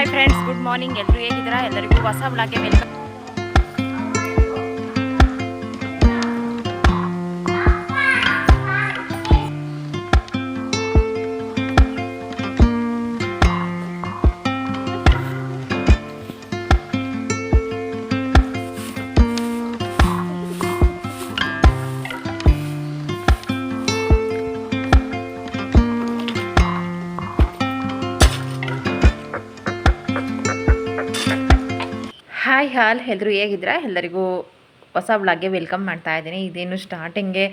Hi friends good morning ಎಲ್ಲರೂ ಹೇಗಿದ್ದೀರಾ? ಎಲ್ಲರಿಗೂ ಹೊಸ ಬ್ಲಾಗ್ಗೆ ವೆಲ್ಕಮ್ ಹಾಲ್ ಎಲ್ಲರೂ ಹೇಗಿದ್ದೀರಾ? ಎಲ್ಲರಿಗೂ ಹೊಸ ಬ್ಲಾಗ್ಗೆ ವೆಲ್ಕಮ್ ಮಾಡ್ತಾ ಇದ್ದೀನಿ. ಇದೇನು ಸ್ಟಾರ್ಟಿಂಗ್ಗೆ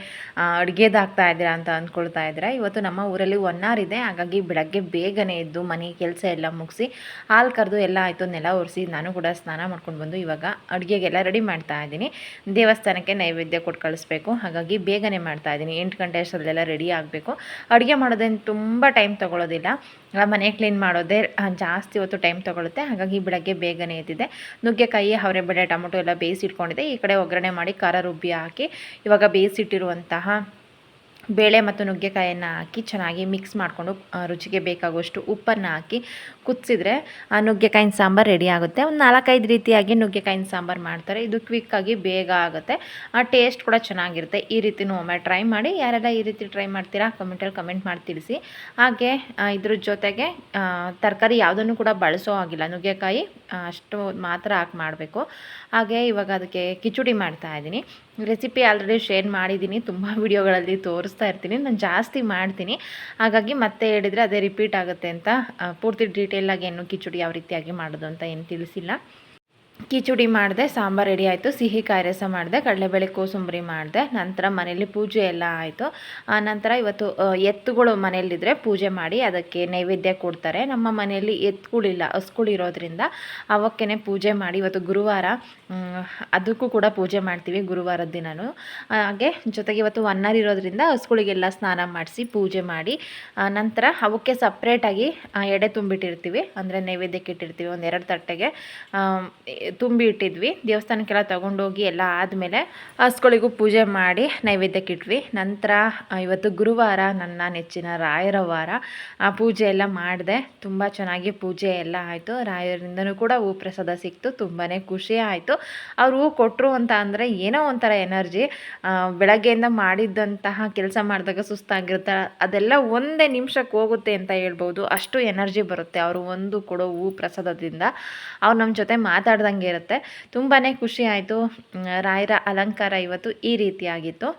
ಅಡುಗೆದಾಗ್ತಾ ಇದ್ದೀರಾ ಅಂತ ಅಂದ್ಕೊಳ್ತಾ ಇದ್ದೀರಾ? ಇವತ್ತು ನಮ್ಮ ಊರಲ್ಲಿ ಒನ್ ಆರ್ ಇದೆ. ಹಾಗಾಗಿ ಬೆಳಗ್ಗೆ ಬೇಗನೆ ಎದ್ದು ಮನೆ ಕೆಲಸ ಎಲ್ಲ ಮುಗಿಸಿ, ಹಾಲು ಕರೆದು ಎಲ್ಲ ಆಯಿತು, ನೆಲ ಒರೆಸಿ ನಾನು ಕೂಡ ಸ್ನಾನ ಮಾಡ್ಕೊಂಡು ಬಂದು ಇವಾಗ ಅಡುಗೆಗೆಲ್ಲ ರೆಡಿ ಮಾಡ್ತಾ ಇದ್ದೀನಿ. ದೇವಸ್ಥಾನಕ್ಕೆ ನೈವೇದ್ಯ ಕೊಟ್ಟು ಕಳಿಸ್ಬೇಕು. ಹಾಗಾಗಿ ಬೇಗನೆ ಮಾಡ್ತಾ ಇದ್ದೀನಿ. ಎಂಟು ಗಂಟೆ ಅಷ್ಟರಲ್ಲೆಲ್ಲ ರೆಡಿ ಆಗಬೇಕು. ಅಡುಗೆ ಮಾಡೋದೇನು ತುಂಬ ಟೈಮ್ ತೊಗೊಳೋದಿಲ್ಲ. ಮನೆ ಕ್ಲೀನ್ ಮಾಡೋದೇ ಜಾಸ್ತಿ ಹೊತ್ತು ಟೈಮ್ ತೊಗೊಳುತ್ತೆ. ಹಾಗಾಗಿ ಬೆಳಗ್ಗೆ ಬೇಗನೆ ಎದ್ದಿದೆ ನುಗ್ಗೆಕಾಯಿ ಅವರೆಬೇಳೆ ಟೊಮೊಟೊ ಎಲ್ಲ ಬೇಯಿಸಿಟ್ಕೊಂಡಿದೆ ಈ ಕಡೆ ಒಗ್ಗರಣೆ ಮಾಡಿ ಖಾರ ರುಬ್ಬಿ ಹಾಕಿ ಇವಾಗ ಬೇಯಿಸಿಟ್ಟಿರುವಂತಹ ಬೇಳೆ ಮತ್ತು ನುಗ್ಗೆಕಾಯನ್ನು ಹಾಕಿ ಚೆನ್ನಾಗಿ ಮಿಕ್ಸ್ ಮಾಡಿಕೊಂಡು ರುಚಿಗೆ ಬೇಕಾಗುವಷ್ಟು ಉಪ್ಪನ್ನು ಹಾಕಿ ಕುದಿಸಿದ್ರೆ, ಆ, ನುಗ್ಗೆಕಾಯಿನ ಸಾಂಬಾರು ರೆಡಿ ಆಗುತ್ತೆ. ಒಂದು ನಾಲ್ಕೈದು ರೀತಿಯಾಗಿ ನುಗ್ಗೆಕಾಯಿನ ಸಾಂಬಾರು ಮಾಡ್ತಾರೆ. ಇದು ಕ್ವಿಕ್ಕಾಗಿ ಬೇಗ ಆಗುತ್ತೆ. ಆ ಟೇಸ್ಟ್ ಕೂಡ ಚೆನ್ನಾಗಿರುತ್ತೆ. ಈ ರೀತಿನೂ ಒಮ್ಮೆ ಟ್ರೈ ಮಾಡಿ, ಯಾರೆಲ್ಲ ಈ ರೀತಿ ಟ್ರೈ ಮಾಡ್ತೀರಾ ಕಮೆಂಟಲ್ಲಿ ಕಮೆಂಟ್ ಮಾಡಿ ತಿಳಿಸಿ. ಹಾಗೆ ಇದ್ರ ಜೊತೆಗೆ ತರಕಾರಿ ಯಾವುದನ್ನು ಕೂಡ ಬಳಸೋ ಆಗಿಲ್ಲ ನುಗ್ಗೆಕಾಯಿ ಅಷ್ಟು ಮಾತ್ರ ಹಾಕಿ ಮಾಡಬೇಕು. ಹಾಗೆ ಇವಾಗ ಅದಕ್ಕೆ ಕಿಚುಡಿ ಮಾಡ್ತಾ ಇದ್ದೀನಿ. ರೆಸಿಪಿ ಆಲ್ರೆಡಿ ಶೇರ್ ಮಾಡಿದ್ದೀನಿ, ತುಂಬ ವಿಡಿಯೋಗಳಲ್ಲಿ ತೋರಿಸ್ತಾ ಇರ್ತೀನಿ, ನಾನು ಜಾಸ್ತಿ ಮಾಡ್ತೀನಿ. ಹಾಗಾಗಿ ಮತ್ತೆ ಹೇಳಿದರೆ ಅದೇ ರಿಪೀಟ್ ಆಗುತ್ತೆ ಅಂತ ಪೂರ್ತಿ ಡೀಟೇಲಾಗಿ ಏನು ಕಿಚುಡಿ ಯಾವ ರೀತಿಯಾಗಿ ಮಾಡೋದು ಅಂತ ಏನು ತಿಳಿಸಿಲ್ಲ. ಕಿಚುಡಿ ಮಾಡಿದೆ, ಸಾಂಬಾರು ರೆಡಿ ಆಯಿತು, ಸಿಹಿ ಕಾಯಿ ರಸ ಮಾಡಿದೆ, ಕಡಲೆಬೇಳೆ ಕೋಸಂಬರಿ ಮಾಡಿದೆ, ನಂತರ ಮನೇಲಿ ಪೂಜೆ ಎಲ್ಲ ಆಯಿತು. ನಂತರ ಇವತ್ತು ಎತ್ತುಗಳು ಮನೆಯಲ್ಲಿದ್ದರೆ ಪೂಜೆ ಮಾಡಿ ಅದಕ್ಕೆ ನೈವೇದ್ಯ ಕೊಡ್ತಾರೆ. ನಮ್ಮ ಮನೆಯಲ್ಲಿ ಎತ್ತುಗಳಿಲ್ಲ ಹಸುಗಳು ಇರೋದ್ರಿಂದ ಅವಕ್ಕೇ ಪೂಜೆ ಮಾಡಿ ಇವತ್ತು ಗುರುವಾರ ಅದಕ್ಕೂ ಕೂಡ ಪೂಜೆ ಮಾಡ್ತೀವಿ ಗುರುವಾರದ ದಿನವೂ ಹಾಗೆ ಜೊತೆಗೆ ಇವತ್ತು ಒನ್ನರ್ ಇರೋದ್ರಿಂದ ಹಸುಗಳಿಗೆಲ್ಲ ಸ್ನಾನ ಮಾಡಿಸಿ ಪೂಜೆ ಮಾಡಿ ನಂತರ ಅವಕ್ಕೆ ಸಪ್ರೇಟಾಗಿ ಎಡೆ ತುಂಬಿಟ್ಟಿರ್ತೀವಿ. ಅಂದರೆ ನೈವೇದ್ಯಕ್ಕೆ ಇಟ್ಟಿರ್ತೀವಿ ಒಂದೆರಡು ತಟ್ಟೆಗೆ. ತುಂಬಿ ಇಟ್ಟಿದ್ವಿ. ದೇವಸ್ಥಾನಕ್ಕೆಲ್ಲ ತಗೊಂಡೋಗಿ ಎಲ್ಲ ಆದಮೇಲೆ ಹಸುಗಳಿಗೂ ಪೂಜೆ ಮಾಡಿ ನೈವೇದ್ಯಕ್ಕೆ ಇಟ್ವಿ. ನಂತರ ಇವತ್ತು ಗುರುವಾರ ನನ್ನ ನೆಚ್ಚಿನ ರಾಯರ ವಾರ. ಆ ಪೂಜೆ ಎಲ್ಲ ಮಾಡಿದೆ. ತುಂಬ ಚೆನ್ನಾಗಿ ಪೂಜೆ ಎಲ್ಲ ಆಯಿತು. ರಾಯರಿಂದನೂ ಕೂಡ ಹೂ ಪ್ರಸಾದ ಸಿಕ್ತು. ತುಂಬಾ ಖುಷಿ ಆಯಿತು. ಅವ್ರು ಹೂ ಕೊಟ್ಟರು ಅಂತ ಅಂದರೆ ಏನೋ ಒಂಥರ ಎನರ್ಜಿ. ಬೆಳಗ್ಗೆಯಿಂದ ಮಾಡಿದ್ದಂತಹ ಕೆಲಸ ಮಾಡಿದಾಗ ಸುಸ್ತಾಗಿರುತ್ತೆ. ಅದೆಲ್ಲ ಒಂದೇ ನಿಮಿಷಕ್ಕೆ ಹೋಗುತ್ತೆ ಅಂತ ಹೇಳ್ಬೋದು. ಅಷ್ಟು ಎನರ್ಜಿ ಬರುತ್ತೆ. ಅವರು ಒಂದು ಕೊಡೋ ಹೂ ಪ್ರಸಾದದಿಂದ. ಅವ್ರು ನಮ್ಮ ಜೊತೆ ಮಾತಾಡ್ದಂಗೆ ಇರುತ್ತೆ. ತುಂಬಾ ಖುಷಿ ಆಯಿತು. ರಾಯರ ಅಲಂಕಾರ ಇವತ್ತು ಈ ರೀತಿಯಾಗಿತ್ತು.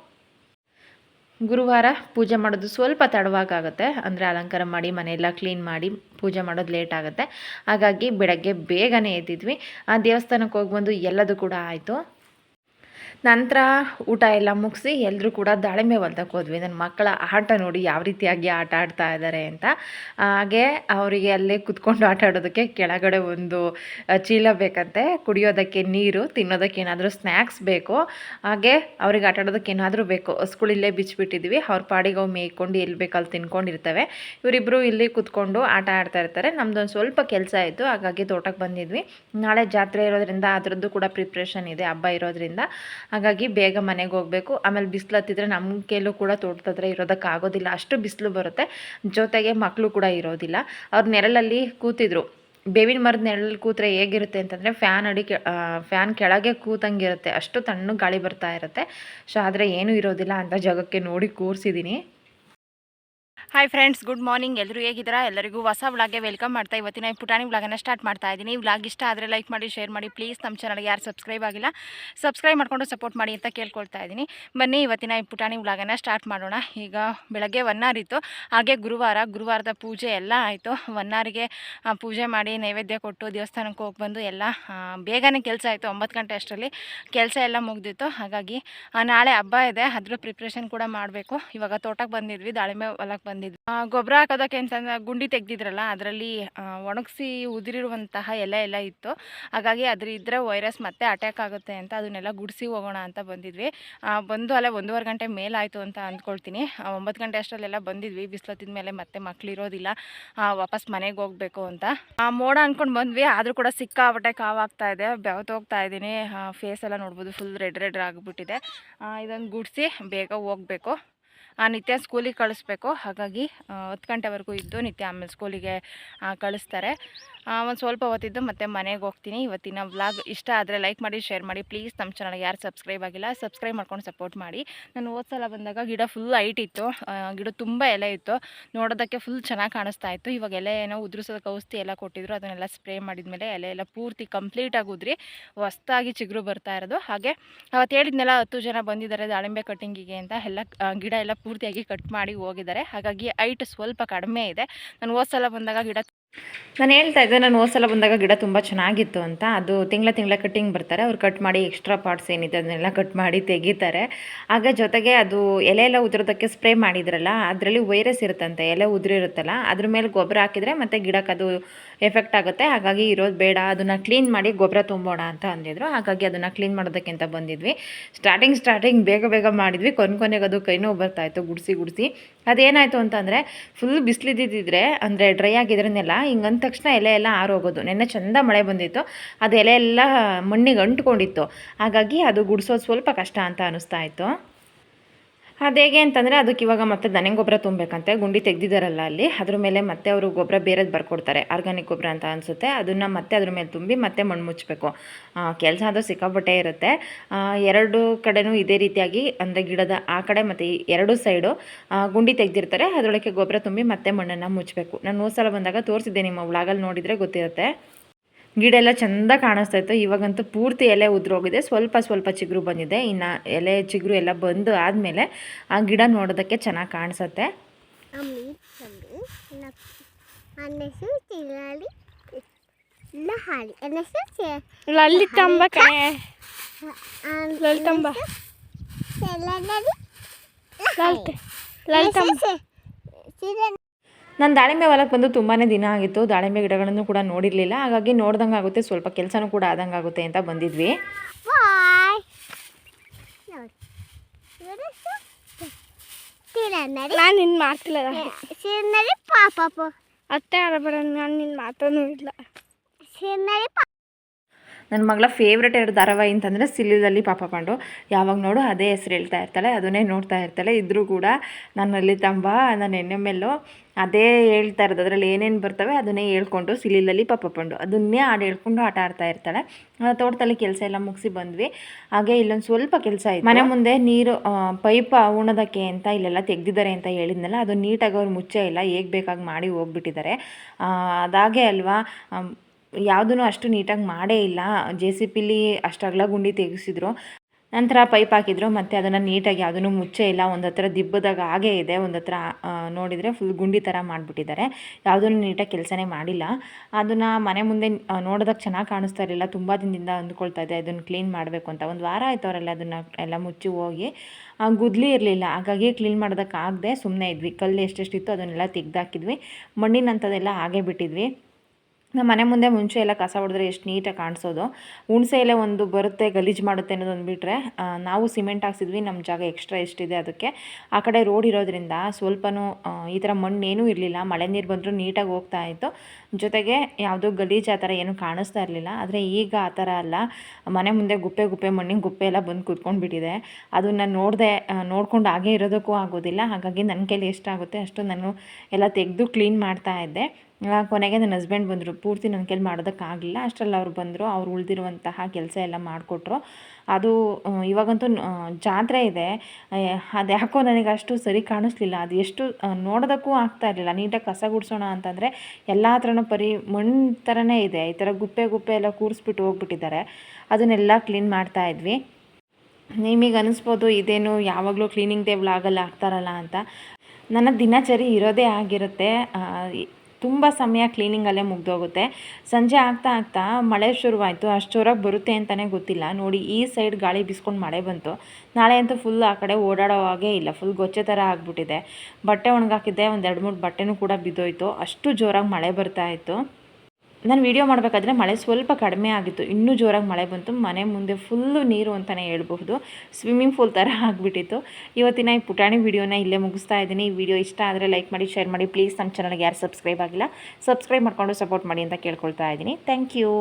ಗುರುವಾರ ಪೂಜೆ ಮಾಡೋದು ಸ್ವಲ್ಪ ತಡವಾಗುತ್ತೆ ಅಂದರೆ ಅಲಂಕಾರ ಮಾಡಿ, ಮನೆಯೆಲ್ಲ ಕ್ಲೀನ್ ಮಾಡಿ ಪೂಜೆ ಮಾಡೋದು ಲೇಟ್ ಆಗುತ್ತೆ. ಹಾಗಾಗಿ ಬೆಳಗ್ಗೆ ಬೇಗನೆ ಎದ್ದಿದ್ವಿ. ಆ ದೇವಸ್ಥಾನಕ್ಕೆ ಹೋಗಿ ಬಂದು ಎಲ್ಲದೂ ಕೂಡ ಆಯಿತು. ನಂತರ ಊಟ ಎಲ್ಲ ಮುಗಿಸಿ ಎಲ್ಲರೂ ಕೂಡ ದಾಳಿಂಬೆ ಹೊಲ್ದಕ್ಕೆ ಹೋದ್ವಿ. ನನ್ನ ಮಕ್ಕಳ ಆಟ ನೋಡಿ ಯಾವ ರೀತಿಯಾಗಿ ಆಟ ಆಡ್ತಾ ಇದ್ದಾರೆ ಅಂತ. ಹಾಗೆ ಅವರಿಗೆ ಅಲ್ಲೇ ಕುತ್ಕೊಂಡು ಆಟ ಆಡೋದಕ್ಕೆ ಕೆಳಗಡೆ ಒಂದು ಚೀಲ ಬೇಕಂತೆ. ಕುಡಿಯೋದಕ್ಕೆ ನೀರು, ತಿನ್ನೋದಕ್ಕೆ ಏನಾದರೂ ಸ್ನ್ಯಾಕ್ಸ್ ಬೇಕು. ಹಾಗೆ ಅವ್ರಿಗೆ ಆಟ ಆಡೋದಕ್ಕೆ ಏನಾದರೂ ಬೇಕು. ಹಸ್ಗಳು ಇಲ್ಲೇ ಬಿಚ್ಚಿಬಿಟ್ಟಿದ್ವಿ ಅವ್ರ ಪಾಡಿಗೆ ಅವು ಮೇಯ್ಕೊಂಡು ಎಲ್ಲಿ ಬೇಕಲ್ಲಿ ತಿನ್ಕೊಂಡಿರ್ತವೆ. ಇವರಿಬ್ಬರು ಇಲ್ಲಿ ಕುತ್ಕೊಂಡು ಆಟ ಆಡ್ತಾ ಇರ್ತಾರೆ. ನಮ್ಮದೊಂದು ಸ್ವಲ್ಪ ಕೆಲಸ ಆಯಿತು ಹಾಗಾಗಿ ತೋಟಕ್ಕೆ ಬಂದಿದ್ವಿ. ನಾಳೆ ಜಾತ್ರೆ ಇರೋದ್ರಿಂದ ಅದರದ್ದು ಕೂಡ ಪ್ರಿಪ್ರೇಷನ್ ಇದೆ. ಹಬ್ಬ ಇರೋದ್ರಿಂದ. ಹಾಗಾಗಿ ಬೇಗ ಮನೆಗೆ ಹೋಗಬೇಕು. ಆಮೇಲೆ ಬಿಸಿಲು ಹತ್ತಿದ್ರೆ ನಮ್ಮ ಕೈಲೂ ಕೂಡ ತೋಟದ ಹತ್ರ ಇರೋದಕ್ಕಾಗೋದಿಲ್ಲ ಅಷ್ಟು ಬಿಸಿಲು ಬರುತ್ತೆ. ಜೊತೆಗೆ ಮಕ್ಕಳು ಕೂಡ ಇರೋದಿಲ್ಲ. ಅವ್ರ ನೆರಳಲ್ಲಿ ಕೂತಿದ್ರು. ಬೇವಿನ ಮರದ ನೆರಳಲ್ಲಿ ಕೂತ್ರೆ ಹೇಗಿರುತ್ತೆ ಅಂತಂದರೆ ಫ್ಯಾನ್ ಅಡಿ ಫ್ಯಾನ್ ಕೆಳಗೆ ಕೂತಂಗಿರುತ್ತೆ. ಅಷ್ಟು ತಣ್ಣಗೆ ಗಾಳಿ ಬರ್ತಾ ಇರುತ್ತೆ. ಸೊ ಆದರೆ ಏನೂ ಇರೋದಿಲ್ಲ ಅಂತ ಜಾಗಕ್ಕೆ ನೋಡಿ ಕೂರಿಸಿದ್ದೀನಿ ಹಾಯ್ ಫ್ರೆಂಡ್ಸ್ ಗುಡ್ ಮಾರ್ನಿಂಗ್ ಎಲ್ಲರೂ ಹೇಗಿದ್ದೀರಾ? ಎಲ್ಲರಿಗೂ ಹೊಸ ವ್ಲಾಗ್ಗೆ ವೆಲ್ಕಮ್ ಮಾಡ್ತಾ ಇವತ್ತಿನ ಈ ಪುಟಾಣಿ ವ್ಲಾಗನ್ನು ಸ್ಟಾರ್ಟ್ ಮಾಡ್ತಾ ಇದ್ದೀನಿ. ವ್ಲಾಗ್ ಇಷ್ಟ ಆದರೆ ಲೈಕ್ ಮಾಡಿ ಶೇರ್ ಮಾಡಿ. ಪ್ಲೀಸ್ ನಮ್ಮ ಚಾನಲ್ಗೆ ಯಾರು ಸಬ್ಸ್ಕ್ರೈಬ್ ಆಗಿಲ್ಲ ಸಬ್ಸ್ಕ್ರೈಬ್ ಮಾಡ್ಕೊಂಡು ಸಪೋರ್ಟ್ ಮಾಡಿ ಅಂತ ಕೇಳ್ಕೊಳ್ತಾ ಇದ್ದೀನಿ. ಬನ್ನಿ ಇವತ್ತಿನ ಈ ಪುಟಾಣಿ ವ್ಲಾಗನ್ನು ಸ್ಟಾರ್ಟ್ ಮಾಡೋಣ. ಈಗ ಬೆಳಗ್ಗೆ ಒನ್ ಅವರ್ ಇತ್ತು. ಹಾಗೆ ಗುರುವಾರ, ಗುರುವಾರದ ಪೂಜೆ ಎಲ್ಲ ಆಯಿತು. ಒನ್ ಅವರಿಗೆ ಪೂಜೆ ಮಾಡಿ ನೈವೇದ್ಯ ಕೊಟ್ಟು ದೇವಸ್ಥಾನಕ್ಕೆ ಹೋಗಿ ಬಂದು ಎಲ್ಲ ಬೇಗನೆ ಕೆಲಸ ಆಯಿತು. ಒಂಬತ್ತು ಗಂಟೆ ಅಷ್ಟರಲ್ಲಿ ಕೆಲಸ ಎಲ್ಲ ಮುಗ್ದಿತ್ತು. ಹಾಗಾಗಿ ನಾಳೆ ಹಬ್ಬ ಇದೆ. ಅದ್ರ ಪ್ರಿಪ್ರೇಷನ್ ಕೂಡ ಮಾಡಬೇಕು. ಇವಾಗ ತೋಟಕ್ಕೆ ಬಂದಿದ್ವಿ. ದಾಳಿಂಬೆ ಹೊಲಕ್ಕೆ ಬಂದಿದ್ವಿ ಗೊಬ್ಬರ ಹಾಕೋದಕ್ಕೆ ಅಂತಂದ್ರೆ ಗುಂಡಿ ತೆಗ್ದಿದ್ರಲ್ಲ ಅದರಲ್ಲಿ ಒಣಗಿಸಿ ಉದುರಿರುವಂತಹ ಎಲೆ ಎಲ್ಲ ಇತ್ತು. ಹಾಗಾಗಿ ಅದ್ರ ಇದ್ರೆ ವೈರಸ್ ಮತ್ತೆ ಅಟ್ಯಾಕ್ ಆಗುತ್ತೆ ಅಂತ ಅದನ್ನೆಲ್ಲ ಗುಡಿಸಿ ಹೋಗೋಣ ಅಂತ ಬಂದಿದ್ವಿ. ಬಂದು ಅಲ್ಲೇ ಒಂದೂವರೆ ಗಂಟೆ ಮೇಲಾಯಿತು ಅಂತ ಅಂದ್ಕೊಳ್ತೀನಿ. ಒಂಬತ್ತು ಗಂಟೆ ಅಷ್ಟರಲ್ಲೆಲ್ಲ ಬಂದಿದ್ವಿ. ಬಿಸಿಲತ್ತಿದ ಮೇಲೆ ಮತ್ತೆ ಮಕ್ಳು ಇರೋದಿಲ್ಲ ಆ, ವಾಪಸ್ ಮನೆಗೆ ಹೋಗ್ಬೇಕು ಅಂತ. ಮೋಡ ಅಂದ್ಕೊಂಡು ಬಂದ್ವಿ. ಆದರೂ ಕೂಡ ಸಿಕ್ಕಾಪಟ್ಟೆ ಕಾವಾಗ್ತಾ ಇದೆ. ಬೆವತ್ತು ಹೋಗ್ತಾ ಇದ್ದೀನಿ. ಫೇಸ್ ಎಲ್ಲ ನೋಡ್ಬೋದು. ಫುಲ್ ರೆಡ್ ರೆಡ್ ಆಗಿಬಿಟ್ಟಿದೆ ಇದನ್ನು ಗುಡಿಸಿ ಬೇಗ ಹೋಗಬೇಕು. ನಿತ್ಯ ಸ್ಕೂಲಿಗೆ ಕಳಿಸ್ಬೇಕು. ಹಾಗಾಗಿ ಆ, ಹತ್ತು ಗಂಟೆವರೆಗೂ ಇದ್ದು ನಿತ್ಯ ಆಮೇಲೆ ಸ್ಕೂಲಿಗೆ ಕಳಿಸ್ತಾರೆ. ಒಂದು ಸ್ವಲ್ಪ ಹೊತ್ತಿದ್ದು ಮತ್ತೆ ಮನೆಗೆ ಹೋಗ್ತೀನಿ. ಇವತ್ತಿನ ವ್ಲಾಗ್ ಇಷ್ಟ ಆದರೆ ಲೈಕ್ ಮಾಡಿ, ಶೇರ್ ಮಾಡಿ. ಪ್ಲೀಸ್ ನಮ್ಮ ಚಾನಲ್ಗೆ ಯಾರು ಸಬ್ಸ್ಕ್ರೈಬ್ ಆಗಿಲ್ಲ, ಸಬ್ಸ್ಕ್ರೈಬ್ ಮಾಡ್ಕೊಂಡು ಸಪೋರ್ಟ್ ಮಾಡಿ. ನಾನು ಹೋದ ಸಲ ಬಂದಾಗ ಗಿಡ ಫುಲ್ ಹೈಟ್ ಇತ್ತು. ಗಿಡ ತುಂಬ ಎಲೆ ಇತ್ತು. ನೋಡೋದಕ್ಕೆ ಫುಲ್ ಚೆನ್ನಾಗಿ ಕಾಣಿಸ್ತಾ ಇತ್ತು. ಇವಾಗ ಎಲೆ ಏನೋ ಉದುರಿಸೋದಕ್ಕೆ ಔಷಧಿ ಎಲ್ಲ ಕೊಟ್ಟಿದ್ರು. ಅದನ್ನೆಲ್ಲ ಸ್ಪ್ರೇ ಮಾಡಿದ್ಮೇಲೆ ಎಲೆ ಎಲ್ಲ ಪೂರ್ತಿ ಕಂಪ್ಲೀಟಾಗಿ ಉದ್ರಿ ಹೊಸ್ತಾಗಿ ಚಿಗುರು ಬರ್ತಾ ಇರೋದು. ಹಾಗೆ ಅವತ್ತು ಹೇಳಿದ್ನೆಲ್ಲ ಹತ್ತು ಜನ ಬಂದಿದ್ದಾರೆ ದಾಳಿಂಬೆ ಕಟ್ಟಿಂಗಿಗೆ ಅಂತ. ಎಲ್ಲ ಗಿಡ ಎಲ್ಲ ಪೂರ್ತಿಯಾಗಿ ಕಟ್ ಮಾಡಿ ಹೋಗಿದ್ದಾರೆ. ಹಾಗಾಗಿ ಹೈಟ್ ಸ್ವಲ್ಪ ಕಡಿಮೆ ಇದೆ. ನಾನು ಹೋದ ಸಲ ಬಂದಾಗ ಗಿಡ ನಾನು ಹೇಳ್ತಾ ಇದ್ದೆ, ನಾನು ಹೋದ ಸಲ ಬಂದಾಗ ಗಿಡ ತುಂಬ ಚೆನ್ನಾಗಿತ್ತು ಅಂತ. ಅದು ತಿಂಗಳ ತಿಂಗಳ ಕಟ್ಟಿಂಗ್ ಬರ್ತಾರೆ, ಅವ್ರು ಕಟ್ ಮಾಡಿ ಎಕ್ಸ್ಟ್ರಾ ಪಾರ್ಟ್ಸ್ ಏನಿದೆ ಅದನ್ನೆಲ್ಲ ಕಟ್ ಮಾಡಿ ತೆಗಿತಾರೆ. ಆಗ ಜೊತೆಗೆ ಅದು ಎಲೆ ಎಲ್ಲ ಉದುರೋದಕ್ಕೆ ಸ್ಪ್ರೇ ಮಾಡಿದ್ರಲ್ಲ, ಅದರಲ್ಲಿ ವೈರಸ್ ಇರುತ್ತಂತೆ, ಎಲೆ ಉದುರಿರುತ್ತಲ್ಲ, ಅದ್ರ ಮೇಲೆ ಗೊಬ್ಬರ ಹಾಕಿದರೆ ಮತ್ತೆ ಗಿಡಕ್ಕೆ ಅದು ಎಫೆಕ್ಟ್ ಆಗುತ್ತೆ. ಹಾಗಾಗಿ ಇರೋದು ಬೇಡ, ಅದನ್ನು ಕ್ಲೀನ್ ಮಾಡಿ ಗೊಬ್ಬರ ತುಂಬೋಣ ಅಂತ ಅಂದಿದ್ರು. ಹಾಗಾಗಿ ಅದನ್ನು ಕ್ಲೀನ್ ಮಾಡೋದಕ್ಕೆ ಅಂತ ಬಂದಿದ್ವಿ. ಸ್ಟಾರ್ಟಿಂಗ್ ಸ್ಟಾರ್ಟಿಂಗ್ ಬೇಗ ಬೇಗ ಮಾಡಿದ್ವಿ. ಕೊನೆ ಕೊನೆಗೆ ಅದು ಕೈ ಬರ್ತಾಯಿತ್ತು ಗುಡಿಸಿ ಗುಡಿಸಿ. ಅದೇನಾಯಿತು ಅಂತಂದರೆ ಫುಲ್ ಬಿಸಿಲಿದ್ದಿದ್ರೆ, ಅಂದರೆ ಡ್ರೈ ಆಗಿದ್ರನ್ನೆಲ್ಲ ನೆಲ ಹಿಂಗೆ ಅಂದ ತಕ್ಷಣ ಎಲೆ ಎಲ್ಲ ಆರೋಗೋದು. ನೆನ್ನೆ ಚಂದ ಮಳೆ ಬಂದಿತ್ತು. ಅದು ಎಲೆ ಎಲ್ಲ ಮಣ್ಣಿಗೆ ಅಂಟ್ಕೊಂಡಿತ್ತು. ಹಾಗಾಗಿ ಅದು ಗುಡಿಸೋದು ಸ್ವಲ್ಪ ಕಷ್ಟ ಅಂತ ಅನ್ನಿಸ್ತಾ ಇತ್ತು. ಅದು ಹೇಗೆ ಅಂತಂದರೆ ಅದಕ್ಕೆ ಇವಾಗ ಮತ್ತೆ ದನ ಗೊಬ್ಬರ ತುಂಬಬೇಕಂತೆ. ಗುಂಡಿ ತೆಗೆದಿದ್ದಾರಲ್ಲ ಅಲ್ಲಿ. ಅದ್ರ ಮೇಲೆ ಮತ್ತೆ ಅವರು ಗೊಬ್ಬರ ಬೇರೆದು ಬರ್ಕೊಡ್ತಾರೆ. ಆರ್ಗ್ಯಾನಿಕ್ ಗೊಬ್ಬರ ಅಂತ ಅನಿಸುತ್ತೆ. ಅದನ್ನು ಮತ್ತೆ ಅದ್ರ ಮೇಲೆ ತುಂಬಿ ಮತ್ತೆ ಮಣ್ಣು ಮುಚ್ಚಬೇಕು ಕೆಲಸ ಅದು ಸಿಕ್ಕಾಪಟ್ಟೆ ಇರುತ್ತೆ. ಎರಡು ಕಡೆನೂ ಇದೇ ರೀತಿಯಾಗಿ ಅಂದರೆ ಗಿಡದ ಆ ಕಡೆ ಮತ್ತು ಎರಡು ಸೈಡು ಗುಂಡಿ ತೆಗ್ದಿರ್ತಾರೆ. ಅದರೊಳಗೆ ಗೊಬ್ಬರ ತುಂಬಿ ಮತ್ತೆ ಮಣ್ಣನ್ನು ಮುಚ್ಚಬೇಕು ನಾನು ಹೋದ ಸಲ ಬಂದಾಗ ತೋರಿಸಿದ್ದೆ ನಿಮ್ಮ ಉಳಾಗಲ್ಲಿ ನೋಡಿದರೆ ಗೊತ್ತಿರುತ್ತೆ. ಗಿಡ ಎಲ್ಲ ಚೆಂದ ಕಾಣಿಸ್ತಾ ಇತ್ತು. ಇವಾಗಂತೂ ಪೂರ್ತಿ ಎಲೆ ಉದುರೋಗಿದೆ. ಸ್ವಲ್ಪ ಸ್ವಲ್ಪ ಚಿಗುರು ಬಂದಿದೆ. ಇನ್ನು ಎಲೆ ಚಿಗುರು ಎಲ್ಲ ಬಂದು ಆದಮೇಲೆ ಆ ಗಿಡ ನೋಡೋದಕ್ಕೆ ಚೆನ್ನಾಗಿ ಕಾಣಿಸುತ್ತೆ. ಲಲಿತಂಬ ನಾನು ದಾಳಿಂಬೆ ಹೊಲಕ್ಕೆ ಬಂದು ತುಂಬಾ ದಿನ ಆಗಿತ್ತು. ದಾಳಿಂಬೆ ಗಿಡಗಳನ್ನು ಕೂಡ ನೋಡಿರಲಿಲ್ಲ. ಹಾಗಾಗಿ ನೋಡ್ದಂಗೆ ಆಗುತ್ತೆ. ಸ್ವಲ್ಪ ಕೆಲಸನೂ ಕೂಡ ಆದಂಗೆ ಆಗುತ್ತೆ ಅಂತ ಬಂದಿದ್ವಿ. ನಾನು ನಿನ್ನ ಮಾಡ್ತಿಲ್ಲ ಸಿರ್ನಡಿ ಪಾಪಪ್ಪ ಅತ್ತೆ ಆಡಬೇಡ ನಾನು ನಿನ್ನ ಮಾತನೂ ಇಲ್ಲ. ನನ್ನ ಮಗಳ ಫೇವ್ರೆಟ್ ಎರಡು ಧಾರಾವಾಹಿ ಅಂತಂದರೆ ಸಿಲಿದಲ್ಲಿ ಪಾಪ ಪಾಂಡು. ಯಾವಾಗ ನೋಡು ಅದೇ ಹೆಸರು ಹೇಳ್ತಾ ಇರ್ತಾಳೆ ಅದನ್ನೇ ನೋಡ್ತಾ ಇರ್ತಾಳೆ. ಇದ್ರೂ ಕೂಡ ನನ್ನಲ್ಲಿ ತಂಬ ನನ್ನ ಎಣ್ಣೆ ಮೇಲೂ ಅದೇ ಹೇಳ್ತಾ ಇರೋದು. ಅದರಲ್ಲಿ ಏನೇನು ಬರ್ತವೆ ಅದನ್ನೇ ಹೇಳ್ಕೊಂಡು ಸಿಲಿಲಲ್ಲಿ ಪಾಪ ಪಂಡು. ಅದನ್ನೇ ಹಾಡು ಹೇಳ್ಕೊಂಡು ಆಟ ಆಡ್ತಾ ಇರ್ತಾಳೆ. ತೋಟದಲ್ಲಿ ಕೆಲಸ ಎಲ್ಲ ಮುಗಿಸಿ ಬಂದ್ವಿ. ಹಾಗೆ ಇಲ್ಲೊಂದು ಸ್ವಲ್ಪ ಕೆಲಸ ಇತ್ತು ಮನೆ ಮುಂದೆ ನೀರು ಪೈಪ್ ಉಣೋದಕ್ಕೆ ಅಂತ ಇಲ್ಲೆಲ್ಲ ತೆಗೆದಿದ್ದಾರೆ ಅಂತ ಹೇಳಿದ್ನಲ್ಲ ಅದು ನೀಟಾಗಿ ಅವ್ರು ಮುಚ್ಚೇ ಇಲ್ಲ. ಹೇಗೆ ಬೇಕಾಗಿ ಮಾಡಿ ಹೋಗ್ಬಿಟ್ಟಿದ್ದಾರೆ. ಅದಾಗೆ ಅಲ್ವಾ ಯಾವುದೂ ಅಷ್ಟು ನೀಟಾಗಿ ಮಾಡೇ ಇಲ್ಲ. ಜೆ ಸಿ ಪಿಲಿ ಅಷ್ಟು ಗುಂಡಿ ತೆಗೆಸಿದ್ರು. ನಂತರ ಪೈಪ್ ಹಾಕಿದ್ರು. ಮತ್ತು ಅದನ್ನು ನೀಟಾಗಿ ಯಾವುದೂ ಮುಚ್ಚೇ ಇಲ್ಲ. ಒಂದು ಹತ್ರ ದಿಬ್ಬದಾಗ ಹಾಗೇ ಇದೆ. ಒಂದು ಹತ್ರ ನೋಡಿದರೆ ಫುಲ್ ಗುಂಡಿ ಥರ ಮಾಡಿಬಿಟ್ಟಿದ್ದಾರೆ. ಯಾವುದನ್ನು ನೀಟಾಗಿ ಕೆಲಸನೇ ಮಾಡಿಲ್ಲ. ಅದನ್ನು ಮನೆ ಮುಂದೆ ನೋಡೋದಕ್ಕೆ ಚೆನ್ನಾಗಿ ಕಾಣಿಸ್ತಾ ಇರಲಿಲ್ಲ. ತುಂಬ ದಿನದಿಂದ ಅಂದ್ಕೊಳ್ತಾ ಇದೆ. ಅದನ್ನು ಕ್ಲೀನ್ ಮಾಡಬೇಕು ಅಂತ. ಒಂದು ವಾರ ಆಯಿತು ಅವರೆಲ್ಲ ಅದನ್ನು ಎಲ್ಲ ಮುಚ್ಚಿ ಹೋಗಿ. ಗುದ್ಲಿ ಇರಲಿಲ್ಲ. ಹಾಗಾಗಿ ಕ್ಲೀನ್ ಮಾಡೋದಕ್ಕಾಗದೆ ಸುಮ್ಮನೆ ಇದ್ವಿ. ಕಲ್ಲು ಎಷ್ಟೆಷ್ಟಿತ್ತು ಅದನ್ನೆಲ್ಲ ತೆಗ್ದಾಕಿದ್ವಿ. ಮಣ್ಣಿನಂಥದ್ದೆಲ್ಲ ಹಾಗೆ ಬಿಟ್ಟಿದ್ವಿ. ನಮ್ಮ ಮನೆ ಮುಂದೆ ಮುಂಚೆ ಎಲ್ಲ ಕಸ ಹೊಡೆದ್ರೆ ಎಷ್ಟು ನೀಟಾಗಿ ಕಾಣಿಸೋದು. ಹುಣಸೆ ಎಲೆ ಒಂದು ಬರುತ್ತೆ, ಗಲೀಜು ಮಾಡುತ್ತೆ ಅನ್ನೋದು ಅಂದ್ಬಿಟ್ರೆ ನಾವು ಸಿಮೆಂಟ್ ಹಾಕ್ಸಿದ್ವಿ, ನಮ್ಮ ಜಾಗ ಎಕ್ಸ್ಟ್ರಾ ಎಷ್ಟಿದೆ ಅದಕ್ಕೆ. ಆ ಕಡೆ ರೋಡ್ ಇರೋದ್ರಿಂದ ಸ್ವಲ್ಪನೂ ಈ ಥರ ಮಣ್ಣೇನೂ ಇರಲಿಲ್ಲ, ಮಳೆ ನೀರು ಬಂದರೂ ನೀಟಾಗಿ ಹೋಗ್ತಾ ಇತ್ತು. ಜೊತೆಗೆ ಯಾವುದೋ ಗಲೀಜು ಆ ಥರ ಏನೂ ಕಾಣಿಸ್ತಾ ಇರಲಿಲ್ಲ. ಆದರೆ ಈಗ ಆ ಥರ ಅಲ್ಲ. ಮನೆ ಮುಂದೆ ಗುಪ್ಪೆ ಗುಪ್ಪೆ ಮಣ್ಣಿನ ಗುಪ್ಪೆ ಎಲ್ಲ ಬಂದು ಕೂತ್ಕೊಂಡು ಬಿಟ್ಟಿದೆ. ಅದನ್ನು ನೋಡಿದೆ ನೋಡ್ಕೊಂಡು ಹಾಗೆ ಇರೋದಕ್ಕೂ ಆಗೋದಿಲ್ಲ. ಹಾಗಾಗಿ ನನ್ನ ಕೈಲಿ ಎಷ್ಟಾಗುತ್ತೆ ಅಷ್ಟು ನಾನು ಎಲ್ಲ ತೆಗೆದು ಕ್ಲೀನ್ ಮಾಡ್ತಾ ಇದ್ದೆ. ಕೊನೆಗೆ ನನ್ನ ಹಸ್ಬೆಂಡ್ ಬಂದರು. ಪೂರ್ತಿ ನನ್ನ ಕೈಲಿ ಮಾಡೋದಕ್ಕಾಗಲಿಲ್ಲ. ಅಷ್ಟರಲ್ಲಿ ಅವ್ರು ಬಂದರು. ಅವ್ರು ಉಳಿದಿರುವಂತಹ ಕೆಲಸ ಎಲ್ಲ ಮಾಡಿಕೊಟ್ರು. ಅದು ಇವಾಗಂತೂ ಜಾತ್ರೆ ಇದೆ. ಅದು ಯಾಕೋ ನನಗೆ ಅಷ್ಟು ಸರಿ ಕಾಣಿಸ್ಲಿಲ್ಲ. ಅದು ಎಷ್ಟು ನೋಡೋದಕ್ಕೂ ಆಗ್ತಾ ಇರಲಿಲ್ಲ. ನೀಟಾಗಿ ಕಸ ಗುಡಿಸೋಣ ಅಂತಂದರೆ ಎಲ್ಲ ಹತ್ರನೂ ಪರಿ ಮಣ್ಣು ಥರನೇ ಇದೆ. ಈ ಥರ ಗುಪ್ಪೆ ಗುಪ್ಪೆ ಎಲ್ಲ ಕೂರಿಸ್ಬಿಟ್ಟು ಹೋಗ್ಬಿಟ್ಟಿದ್ದಾರೆ. ಅದನ್ನೆಲ್ಲ ಕ್ಲೀನ್ ಮಾಡ್ತಾ ಇದ್ವಿ. ನಿಮಗೆ ಅನಿಸ್ಬೋದು ಇದೇನು ಯಾವಾಗಲೂ ಕ್ಲೀನಿಂಗ್ ಡೇ ಆಗಲ್ಲ ಆಗ್ತಾರಲ್ಲ ಅಂತ. ನನ್ನ ದಿನಚರಿ ಇರೋದೇ ಆಗಿರುತ್ತೆ. ತುಂಬ ಸಮಯ ಕ್ಲೀನಿಂಗಲ್ಲೇ ಮುಗ್ದೋಗುತ್ತೆ. ಸಂಜೆ ಆಗ್ತಾ ಆಗ್ತಾ ಮಳೆ ಶುರುವಾಯಿತು, ಅಷ್ಟು ಜೋರಾಗಿ ಬರುತ್ತೆ ಅಂತಲೇ ಗೊತ್ತಿಲ್ಲ. ನೋಡಿ, ಈ ಸೈಡ್ ಗಾಳಿ ಬೀಸ್ಕೊಂಡು ಮಳೆ ಬಂತು. ನಾಳೆ ಅಂತೂ ಫುಲ್ ಆ ಕಡೆ ಓಡಾಡೋ ಹಾಗೆ ಇಲ್ಲ ಫುಲ್ ಗೊಚ್ಚೆ ಥರ ಆಗಿಬಿಟ್ಟಿದೆ. ಬಟ್ಟೆ ಒಣಗಾಕಿದ್ದೆ, ಒಂದು ಎರಡು ಮೂರು ಬಟ್ಟೆನೂ ಕೂಡ ಬಿದ್ದೋಯ್ತು. ಅಷ್ಟು ಜೋರಾಗಿ ಮಳೆ ಬರ್ತಾ ಇತ್ತು. ನಾನು ವೀಡಿಯೋ ಮಾಡಬೇಕಾದ್ರೆ ಮಳೆ ಸ್ವಲ್ಪ ಕಡಿಮೆ ಆಗಿತ್ತು. ಇನ್ನೂ ಜೋರಾಗಿ ಮಳೆ ಬಂತು. ಮನೆ ಮುಂದೆ ಫುಲ್ಲು ನೀರು ಅಂತಲೇ ಹೇಳ್ಬಹುದು. ಸ್ವಿಮ್ಮಿಂಗ್ ಫೂಲ್ ಥರ ಆಗಿಬಿಟ್ಟಿತ್ತು. ಇವತ್ತಿನ ಈ ಪುಟಾಣಿ ವಿಡಿಯೋನ ಇಲ್ಲೇ ಮುಗಿಸ್ತಾ ಇದ್ದೀನಿ. ಈ ವಿಡಿಯೋ ಇಷ್ಟ ಆದರೆ ಲೈಕ್ ಮಾಡಿ ಶೇರ್ ಮಾಡಿ. ಪ್ಲೀಸ್ ನಮ್ಮ ಚಾನಲ್ಗೆ ಯಾರು ಸಬ್ಸ್ಕ್ರೈಬ್ ಆಗಿಲ್ಲ ಸಬ್ಸ್ಕ್ರೈಬ್ ಮಾಡಿಕೊಂಡು ಸಪೋರ್ಟ್ ಮಾಡಿ ಅಂತ ಕೇಳ್ಕೊಳ್ತಾ ಇದ್ದೀನಿ. Thank you